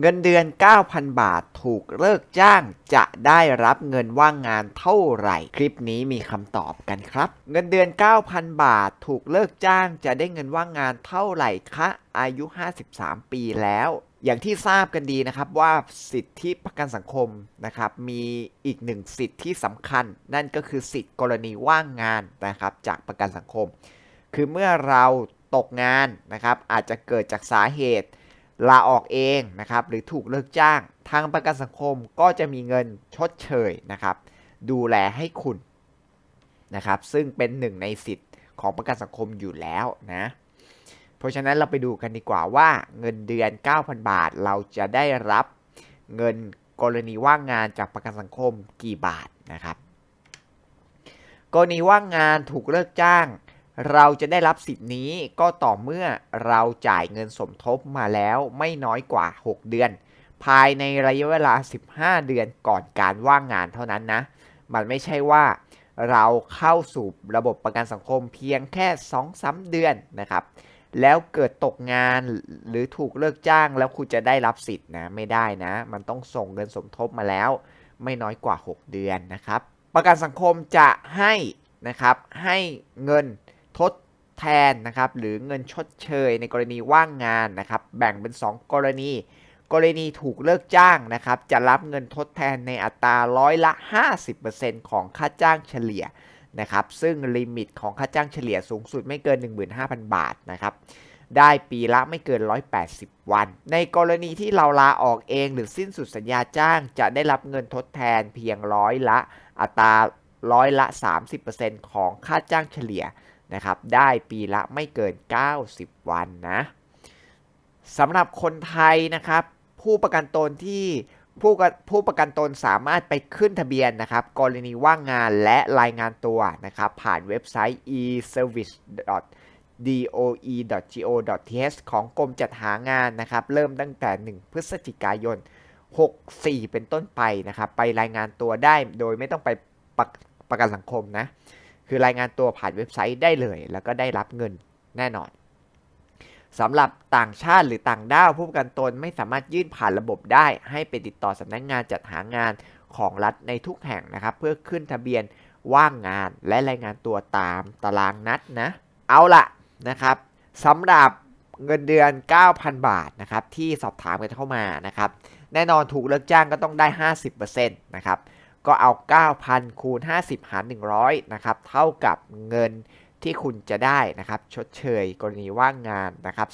เงินเดือน 9,000 บาทถูกเลิกจ้างจะได้รับเงินว่างงานเท่าไหร่ คลิปนี้มีคำตอบกันครับ เงินเดือน 9,000 บาทถูกเลิกจ้างจะได้เงินว่างงานเท่าไหร่คะอายุ 53 ปีแล้ว อย่างที่ทราบกันดีนะครับว่าสิทธิประกันสังคมนะครับมีอีกหนึ่งสิทธิที่สำคัญ นั่นก็คือสิทธิกรณีว่างงานนะครับจากประกันสังคม คือเมื่อเราตกงานนะครับอาจจะเกิดจากสาเหตุ ลาออกเองนะครับหรือถูกเลิกจ้าง ทางประกันสังคมก็จะมีเงินชดเชยนะครับ ดูแลให้คุณนะครับซึ่งเป็นหนึ่งในสิทธิ์ของประกันสังคมอยู่แล้วนะเพราะฉะนั้นเราไปดูกันดีกว่าว่าเงินเดือน 9,000 บาทเราจะได้รับเงินกรณีว่างงานจากประกันสังคมกี่บาทนะครับ กรณีว่างงานถูกเลิกจ้าง เราจะได้รับสิทธิ์นี้ก็ต่อเมื่อเราจ่ายเงินสมทบมาแล้วไม่น้อยกว่า 6 เดือน ภายในระยะเวลา 15 เดือนก่อนการว่างงานเท่านั้นนะ มันไม่ใช่ว่าเราเข้าสู่ระบบประกันสังคมเพียงแค่2-3เดือนนะครับ แล้วเกิดตกงานหรือถูกเลิกจ้างแล้วคุณจะได้รับสิทธิ์นะไม่ได้นะ มันต้องส่งเงินสมทบมาแล้ว ไม่น้อยกว่า 6 เดือนนะครับ ประกันสังคมจะให้นะครับให้เงิน ทดแทนนะครับหรือเงินชดเชยในกรณีว่างงานนะครับ แบ่งเป็น 2 กรณี กรณีถูกเลิกจ้างนะครับ จะรับเงินทดแทนในอัตราร้อยละ 50%ของค่าจ้างเฉลี่ยนะครับ ซึ่งลิมิตของค่าจ้างเฉลี่ยสูงสุดไม่เกิน 15,000 บาทนะครับ ได้ปีละไม่เกิน 180 วัน ในกรณีที่เราลาออกเองหรือสิ้นสุดสัญญาจ้าง จะได้รับเงินทดแทนเพียงร้อยละอัตราร้อยละ 30%ของค่าจ้างเฉลี่ย นะครับ ได้ปีละไม่เกิน 90 วันนะสำหรับคนไทยนะครับ ผู้ประกันตนที่ผู้ผู้ประกันตนสามารถไปขึ้นทะเบียนนะครับ กรณีว่างงานและรายงานตัวนะครับ ผ่านเว็บไซต์ e-service doe.go.th ของกรมจัดหางานนะครับ เริ่มตั้งแต่ 1 พฤศจิกายน 64 เป็นต้นไปนะครับ ไปรายงานตัวได้โดยไม่ต้องไปประประกันสังคมนะ คือรายงานตัวผ่านเว็บไซต์ได้เลย แล้วก็ได้รับเงินแน่นอนสำหรับต่างชาติหรือต่างด้าวผู้ประกันตนไม่สามารถยื่นผ่านระบบได้ ให้ไปติดต่อสำนักงงานจัดหางานของรัฐในทุกแห่งนะครับ เพื่อขึ้นทะเบียนว่างงานและรายงานตัวตามตารางนัดนะ เอาละนะครับสำหรับเงินเดือน 9,000 บาทนะครับที่สอบถามกันเข้ามานะครับ แน่นอนถูกเลิกจ้างก็ต้องได้ 50%นะครับ ก็เอา 9,000 คูณ 50 หาร 100 นะครับ เท่ากับเงินที่คุณจะได้นะครับ ชดเชยกรณีว่างงานนะครับ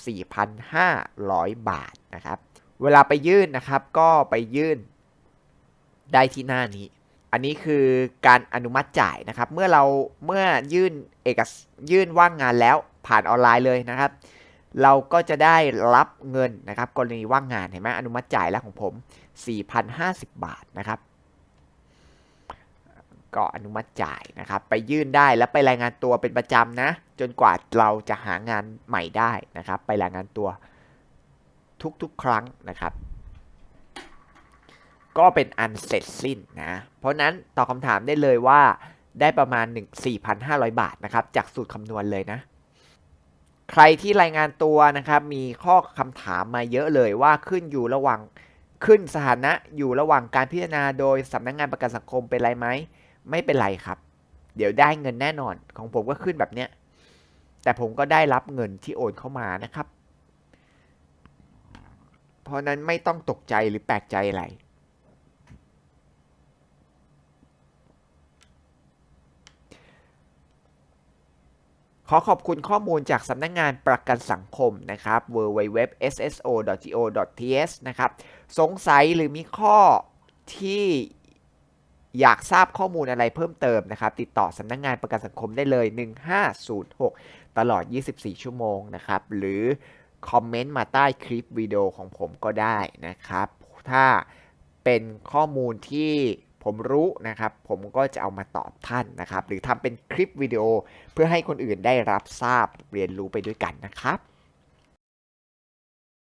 4,500 บาทนะครับ เวลาไปยื่นนะครับก็ไปยื่นได้ที่หน้านี้ อันนี้คือการอนุมัติจ่ายนะครับ เมื่อเราเมื่อยื่นเอกยื่นว่างงานแล้วผ่านออนไลน์เลยนะครับ เราก็จะได้รับเงินนะครับ กรณีว่างงานเห็นไหมอนุมัติจ่ายแล้วของผม 4,050 บาทนะครับ ก็อนุมัติจ่ายนะครับ ไปยื่นได้แล้วไปรายงานตัวเป็นประจำนะ จนกว่าเราจะหางานใหม่ได้นะครับ ไปรายงานตัวทุกๆ ครั้งนะครับ ก็เป็นอันเสร็จสิ้นนะ เพราะนั้นตอบคำถามได้เลยว่าได้ประมาณ 1 4,500 บาทนะครับ จากสูตรคำนวณเลยนะ ใครที่รายงานตัวนะครับ มีข้อคำถามมาเยอะเลยว่าขึ้นอยู่ระหว่างขึ้นสถานะอยู่ระหว่างการพิจารณาโดยสำนักงงานประกันสังคมเป็นไรไหม ไม่เป็นไรครับ เดี๋ยวได้เงินแน่นอนของผมก็ขึ้นแบบเนี้ย แต่ผมก็ได้รับเงินที่โอนเข้ามานะครับ เพราะนั้นไม่ต้องตกใจหรือแปลกใจอะไรขอขอบคุณข้อมูลจากสำนักงงานประกันสังคมนะครับ www.sso.go.th นะครับ สงสัยหรือมีข้อที่ อยากทราบข้อมูลอะไรเพิ่มเติมนะครับ ติดต่อสำนักงงานประกันสังคมได้เลย 1506 ตลอด 24 ชั่วโมงนะครับ หรือคอมเมนต์มาใต้คลิปวิดีโอของผมก็ได้นะครับ ถ้าเป็นข้อมูลที่ผมรู้นะครับ ผมก็จะเอามาตอบท่านนะครับ หรือทำเป็นคลิปวิดีโอเพื่อให้คนอื่นได้รับทราบเรียนรู้ไปด้วยกันนะครับ